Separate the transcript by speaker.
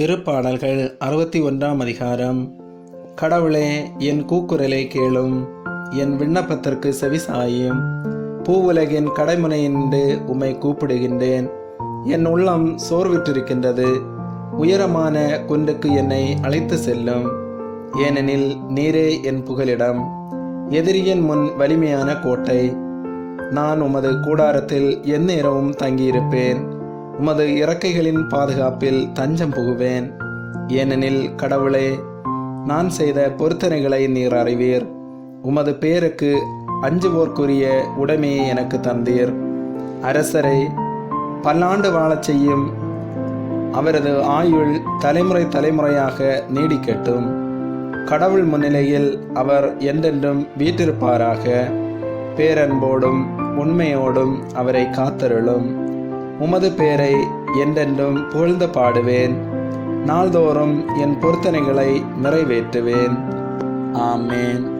Speaker 1: திருப்பாடல்கள் அறுபத்தி ஒன்றாம் அதிகாரம். கடவுளே என் கூக்குரலை கேளும் என் விண்ணப்பத்திற்கு செவிசாயும் பூவுலகின் கடைமுனையின்று உம்மை கூப்பிடுகின்றேன். என் உள்ளம் சோர்விற்றிருக்கின்றது உயரமான குன்றுக்கு என்னை அழைத்து செல்லும். ஏனெனில் நீரே என் புகலிடம் எதிரியின் முன் வலிமையான கோட்டை. நான் உமது கூடாரத்தில் எந்நேரமும் தங்கியிருப்பேன். உமது இறக்கைகளின் பாதுகாப்பில் தஞ்சம் புகுவேன். ஏனெனில் கடவுளே நான் செய்த பொருத்தனைகளை நீர் அறிவீர். உமது பேருக்கு அஞ்சுவோர்க்குரிய உடைமையை எனக்கு தந்தீர். அரசரை பல்லாண்டு வாழச் செய்யும் அவரது ஆயுள் தலைமுறை தலைமுறையாக நீடிக்கட்டும். கடவுள் முன்னிலையில் அவர் என்றென்றும் வீற்றிருப்பாராக. பேரன்போடும் உண்மையோடும் அவரை காத்தருளும். உமது பேரை என்றென்றும் புகழ்ந்து பாடுவேன். நாள்தோறும் என் பொருத்தனைகளை நிறைவேற்றுவேன். ஆமேன்.